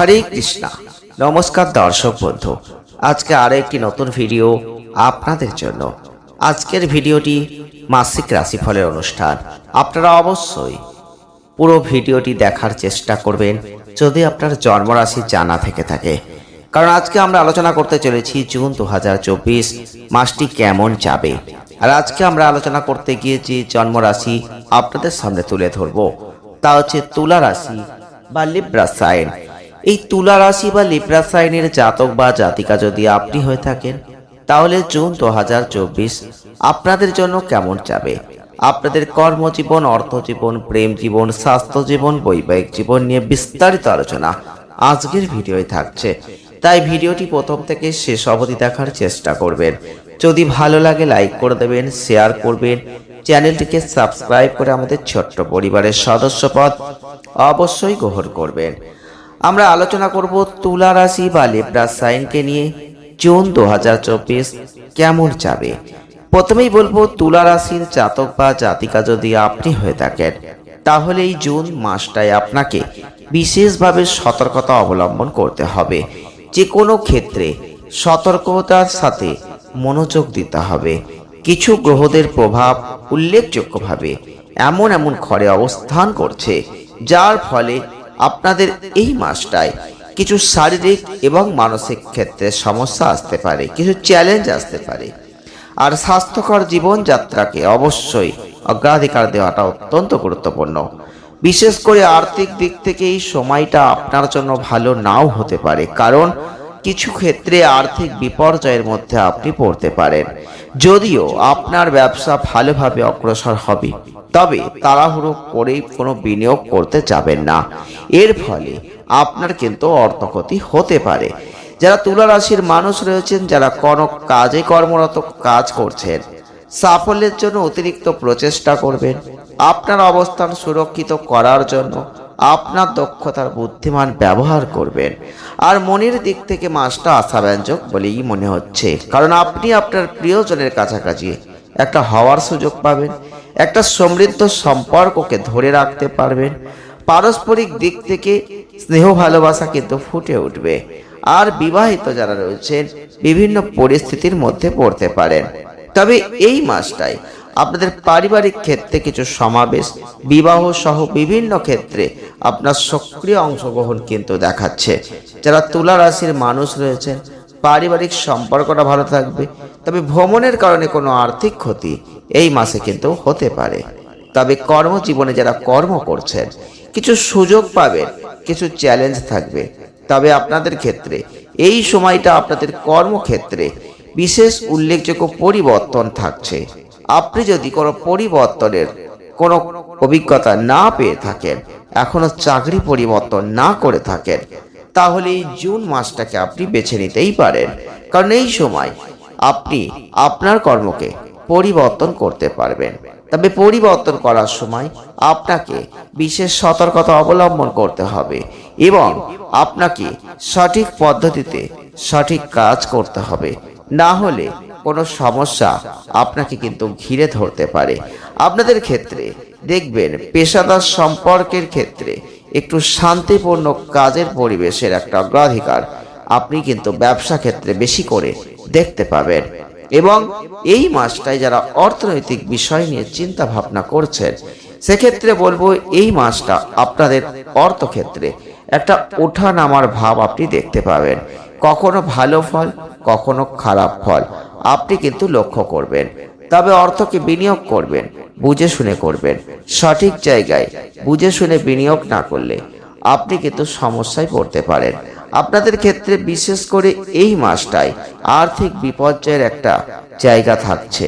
হরে কৃষ্ণা। নমস্কার দর্শক বন্ধু, আজকে আরও একটি নতুন ভিডিও আপনাদের জন্য। আজকের ভিডিওটি মাসিক রাশিফলের অনুষ্ঠান। আপনারা অবশ্যই পুরো ভিডিওটি দেখার চেষ্টা করবেন যদি আপনার জন্মরাশি জানা থেকে থাকে। কারণ আজকে আমরা আলোচনা করতে চলেছি জুন দু হাজার চব্বিশ, মাসটি কেমন যাবে? আর আজকে আমরা আলোচনা করতে গিয়েছি জন্মরাশি আপনাদের সামনে তুলে ধরবো। তা হচ্ছে তুলা রাশি বা লিব্রা সাইন। এই তুলা রাশি বা লিব্রা সাইনের জাতক বা জাতিকা যদি আপনি হয়ে থাকেন, তাহলে জুন দু হাজার চব্বিশ আপনাদের জন্য কেমন যাবে? আপনাদের কর্মজীবন, অর্থজীবন, প্রেম জীবন, স্বাস্থ্য জীবন, বৈবাহিক জীবন নিয়ে বিস্তারিত আলোচনা আজকের ভিডিওয় থাকছে। তাই ভিডিওটি প্রথম থেকে শেষ অবধি দেখার চেষ্টা করবেন। যদি ভালো লাগে লাইক করে দেবেন, শেয়ার করবেন, চ্যানেলটিকে সাবস্ক্রাইব করে আমাদের ছোট্ট পরিবারের সদস্যপদ অবশ্যই গ্রহণ করবেন। আমরা আলোচনা করব তুলা রাশি বা লেব্রা সাইনকে নিয়ে। জুন দু হাজার চব্বিশ কেমন যাবে? প্রথমেই বলব, তুলা রাশির জাতক বা জাতিকা যদি আপনি হয়ে থাকেন তাহলে এই জুন মাসটায় আপনাকে বিশেষভাবে সতর্কতা অবলম্বন করতে হবে। যে কোনো ক্ষেত্রে সতর্কতার সাথে মনোযোগ দিতে হবে। কিছু গ্রহদের প্রভাব উল্লেখযোগ্যভাবে এমন এমন ঘরে অবস্থান করছে, যার ফলে আপনাদের এই মাসটায় কিছু শারীরিক এবং মানসিক ক্ষেত্রে সমস্যা আসতে পারে, কিছু চ্যালেঞ্জ আসতে পারে। আর স্বাস্থ্যকর জীবনযাত্রাকে অবশ্যই অগ্রাধিকার দেওয়াটা অত্যন্ত গুরুত্বপূর্ণ। বিশেষ করে আর্থিক দিক থেকে এই সময়টা আপনার জন্য ভালো নাও হতে পারে, কারণ কিছু ক্ষেত্রে আর্থিক বিপর্যয়ের মধ্যে আপনি পড়তে পারেন। যদিও আপনার ব্যবসা ভালোভাবে অগ্রসর হবে তবে তাড়াহুড়ো করে কোনো বিনিয়োগ করতে যাবেন না। এর ফলে আপনার কিন্তু অর্থক্ষতি হতে পারে। যারা তুলা রাশির মানুষ রয়েছেন, যারা কোনো কাজে কর্মরত কাজ করছেন, সাফল্যের জন্য অতিরিক্ত প্রচেষ্টা করবেন। আপনার অবস্থান সুরক্ষিত করার জন্য আপনার দক্ষতার বুদ্ধিমান ব্যবহার করবেন। আর মনের দিক থেকে মাসটা আশাব্যঞ্জক বলেই মনে হচ্ছে। কারণ আপনি আপনার প্রিয়জনের কাছাকাছি একটা হওয়ার সুযোগ পাবেন, একটা সমৃদ্ধ সম্পর্ককে ধরে রাখতে পারবেন, পারস্পরিক দিক থেকে স্নেহ ভালোবাসা কিন্তু ফুটে উঠবে। আর বিবাহিত যারা রয়েছেন, বিভিন্ন পরিস্থিতির মধ্যে পড়তে পারেন। তবে এই মাসটায় আপনাদের পারিবারিক ক্ষেত্রে কিছু সমাবেশ, বিবাহ সহ বিভিন্ন ক্ষেত্রে আপনার সক্রিয় অংশগ্রহণ কিন্তু দেখাচ্ছে। যারা তুলা রাশির মানুষ রয়েছেন পারিবারিক সম্পর্কটা ভালো থাকবে, তবে ভ্রমণের কারণে কোনো আর্থিক ক্ষতি এই মাসে কিন্তু হতে পারে। তবে কর্মজীবনে যারা কর্ম করছেন, কিছু সুযোগ পাবেন, কিছু চ্যালেঞ্জ থাকবে। তবে আপনাদের ক্ষেত্রে এই সময়টা আপনাদের কর্মক্ষেত্রে বিশেষ উল্লেখযোগ্য পরিবর্তন থাকছে। আপনি যদি কোনো পরিবর্তনের কোনো অভিজ্ঞতা না পেয়ে থাকেন, এখনও চাকরি পরিবর্তন না করে থাকেন তাহলে এই জুন মাসটাকে আপনি বেছে নিতেই পারেন। কারণ এই সময় আপনি আপনার কর্মকে পরিবর্তন করতে পারবেন। তবে পরিবর্তন করার সময় আপনাকে বিশেষ সতর্কতা অবলম্বন করতে হবে এবং আপনাকে সঠিক পদ্ধতিতে সঠিক কাজ করতে হবে। না হলে কোনো সমস্যা আপনাকে কিন্তু ঘিরে ধরতে পারে। আপনাদের ক্ষেত্রে দেখবেন পেশাদার সম্পর্কের ক্ষেত্রে একটু শান্তিপূর্ণ কাজের পরিবেশের একটা অগ্রাধিকার। আপনি কিন্তু ব্যবসা ক্ষেত্রে বেশি করে দেখতে পাবেন। এবং এই মাসটায় যারা অর্থনৈতিক বিষয় নিয়ে চিন্তা ভাবনা করছেন, সেক্ষেত্রে বলব এই মাসটা আপনাদের অর্থক্ষেত্রে একটা ওঠা নামার ভাব আপনি দেখতে পাবেন। কখনো ভালো ফল, কখনো খারাপ ফল। আপনি কিন্তু লক্ষ্য করবেন। তবে অর্থকে বিনিয়োগ করবেন, বুঝে শুনে করবেন। সঠিক জায়গায় বুঝে শুনে বিনিয়োগ না করলে আপনি কিন্তু সমস্যায় পড়তে পারেন। আপনাদের ক্ষেত্রে বিশেষ করে এই মাসটায় আর্থিক বিপর্যয়ের একটা জায়গা থাকছে।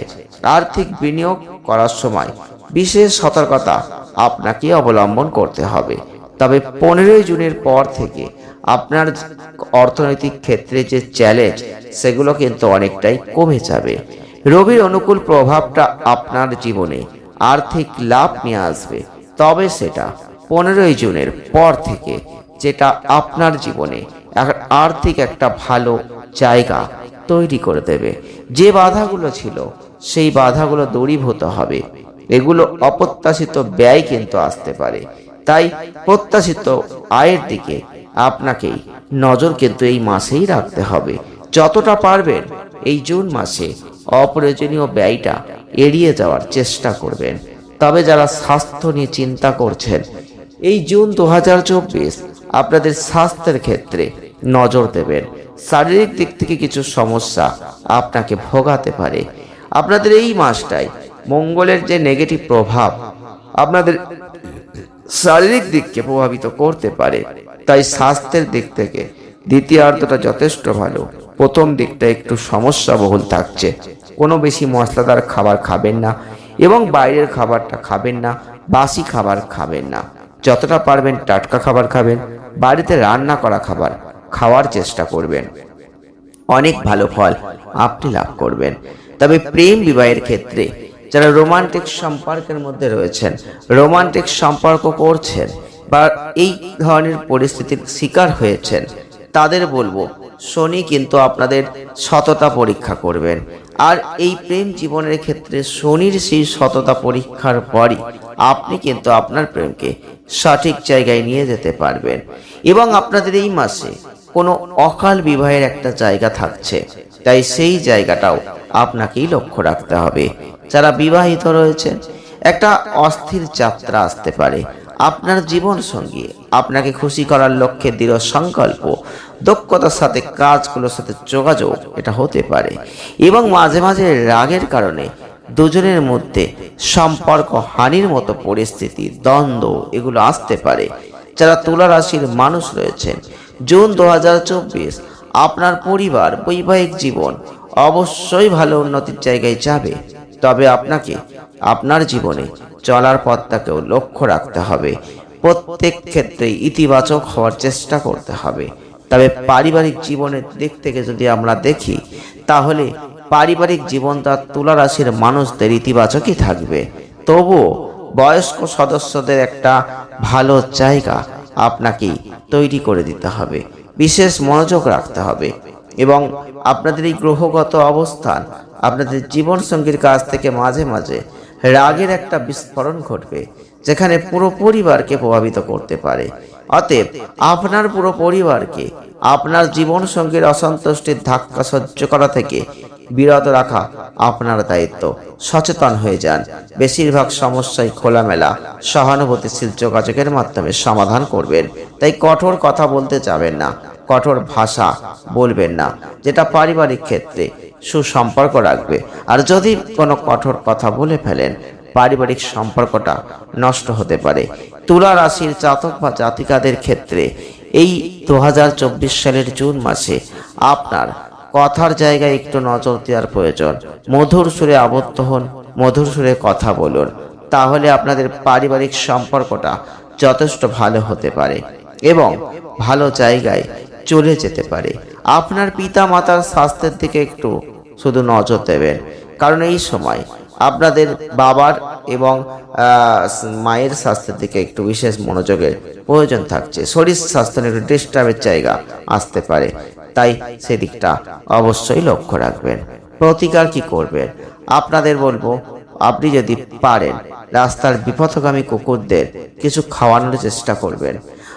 আর্থিক বিনিয়োগ করার সময় বিশেষ সতর্কতা আপনাকে অবলম্বন করতে হবে। তবে পনেরোই জুনের পর থেকে আপনার অর্থনৈতিক ক্ষেত্রে যে চ্যালেঞ্জ সেগুলো কিন্তু অনেকটাই কমে যাবে। রবির অনুকূল প্রভাবটা আপনার জীবনে আর্থিক লাভ নিয়ে আসবে। তবে সেটা পনেরোই জুনের পর থেকে যেটা আপনার জীবনে আর্থিক একটা ভালো জায়গা তৈরি করে দেবে। যে বাধাগুলো ছিল, সেই বাধাগুলো দূরীভূত হবে। এগুলো অপ্রত্যাশিত ব্যয় কিন্তু আসতে পারে। তাই প্রত্যাশিত আয়ের দিকে আপনাকেই নজর কিন্তু এই মাসেই রাখতে হবে। যতটা পারবেন এই জুন মাসে অপ্রয়োজনীয় ব্যয়টা এড়িয়ে যাওয়ার চেষ্টা করবেন। তবে যারা স্বাস্থ্য নিয়ে চিন্তা করছেন, এই জুন দু হাজার চব্বিশ আপনাদের স্বাস্থ্যের ক্ষেত্রে নজর দেবেন। শারীরিক দিক থেকে কিছু সমস্যা আপনাকে ভোগাতে পারে। আপনাদের এই মাসটায় মঙ্গলের যে নেগেটিভ প্রভাব আপনাদের শারীরিক দিককে প্রভাবিত করতে পারে। তাই স্বাস্থ্যের দিক থেকে দ্বিতীয়ার্ধটা যথেষ্ট ভালো। প্রথম দিকটা একটু সমস্যা বহুল থাকছে। কোনো বেশি মশলাদার খাবার খাবেন না এবং বাইরের খাবারটা খাবেন না, বাসি খাবার খাবেন না। যতটা পারবেন টাটকা খাবার খাবেন, বাড়িতে রান্না করা খাবার খাওয়ার চেষ্টা করবেন। অনেক ভালো ফল আপনি লাভ করবেন। তবে প্রেম বিবাহের ক্ষেত্রে যারা রোমান্টিক সম্পর্কের মধ্যে রয়েছেন, রোমান্টিক সম্পর্ক করছেন বা এই ধরনের পরিস্থিতির শিকার হয়েছেন, তাদের বলব শনি কিন্তু আপনাদের সততা পরীক্ষা করবেন। আর এই প্রেম জীবনের ক্ষেত্রে শনির সেই সততা পরীক্ষার পরই আপনি কিন্তু আপনার প্রেমকে সঠিক জায়গায় নিয়ে যেতে পারবেন। এবং আপনাদের এই মাসে কোনো অকাল বিবাহের একটা জায়গা থাকছে। তাই সেই জায়গাটাও আপনাকেই লক্ষ্য রাখতে হবে। যারা বিবাহিত রয়েছেন, একটা অস্থির যাত্রা আসতে পারে। আপনার জীবন সঙ্গী আপনাকে খুশি করার লক্ষ্যে দৃঢ় সংকল্প দক্ষতার সাথে কাজগুলোর সাথে যোগাযোগ এটা হতে পারে। এবং মাঝে মাঝে রাগের কারণে দুজনের মধ্যে সম্পর্ক হানির মতো পরিস্থিতি, দ্বন্দ্ব এগুলো আসতে পারে। যারা তুলা রাশির মানুষ রয়েছেন, জুন দু হাজার চব্বিশ আপনার পরিবার, বৈবাহিক জীবন অবশ্যই ভালো উন্নতির জায়গায় যাবে। তবে আপনাকে আপনার জীবনে চলার পথটাকেও লক্ষ্য রাখতে হবে। প্রত্যেক ক্ষেত্রে ইতিবাচক হওয়ার চেষ্টা করতে হবে। তবে পারিবারিক জীবনের দিক থেকে যদি আমরা দেখি, তাহলে পারিবারিক জীবনটা তুলা রাশির মানুষদের ইতিবাচকই থাকবে। তবুও বয়স্ক সদস্যদের একটা ভালো জায়গা আপনাকেই তৈরি করে দিতে হবে, বিশেষ মনোযোগ রাখতে হবে এবং আপনাদের এই গ্রহগত অবস্থান, আপনাদের জীবন সঙ্গীর কাছ থেকে মাঝে মাঝে রাগের একটা বিস্ফোরণ ঘটবে। যেখানে পুরো পরিবারকে প্রভাবিত করতে পারে। অতএব আপনার পুরো পরিবারকে আপনার জীবন সঙ্গীর অসন্তুষ্টির ধাক্কা সহ্য করা থেকে বিরত রাখা আপনার দায়িত্ব। সচেতন হয়ে যান। বেশিরভাগ সমস্যাই খোলামেলা, সহানুভূতিশীল যোগাযোগের মাধ্যমে সমাধান করবেন। তাই কঠোর কথা বলতে যাবেন না, কঠোর ভাষা বলবেন না, যেটা পারিবারিক ক্ষেত্রে সুসম্পর্ক রাখবে। আর যদি কোনো কঠোর কথা বলে ফেলেন পারিবারিক সম্পর্কটা নষ্ট হতে পারে। তুলা রাশির জাতক বা জাতিকাদের ক্ষেত্রে এই দু হাজার চব্বিশ সালের জুন মাসে আপনার কথার জায়গায় একটু নজর দেওয়ার প্রয়োজন। মধুর সুরে আবদ্ধ হন, মধুর সুরে কথা বলুন। তাহলে আপনাদের পারিবারিক সম্পর্কটা যথেষ্ট ভালো হতে পারে এবং ভালো জায়গায় চলে যেতে পারে। আপনার পিতা মাতার স্বাস্থ্যের দিকে একটু শুধু নজর দেবেন। কারণ এই সময় আপনাদের বাবার এবং মায়ের স্বাস্থ্যের দিকে একটু বিশেষ মনোযোগের প্রয়োজন থাকছে। শরীর স্বাস্থ্য নিয়ে একটু ডিস্টার্বের জায়গা আসতে পারে। তাই সেদিকটা অবশ্যই লক্ষ্য রাখবেন। প্রতিকার কি করবেন? আপনাদের বলব, আপনি যদি পারেন, রাস্তার বিপথগামী কুকুরদের কিছু খাওয়ানোর চেষ্টা করবেন।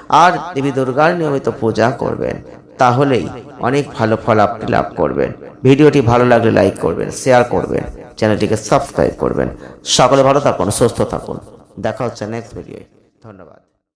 আর দেবী দুর্গার নিয়মিত পূজা করবেন। তাহলেই অনেক ভালো ফল আপনি লাভ করবেন। ভিডিওটি ভালো লাগলে লাইক করবেন, শেয়ার করবেন। চ্যানেলটিকে সাবস্ক্রাইব করবেন। সকলে ভালো থাকুন সুস্থ থাকুন। দেখা হচ্ছে নেক্সট ভিডিও ধন্যবাদ।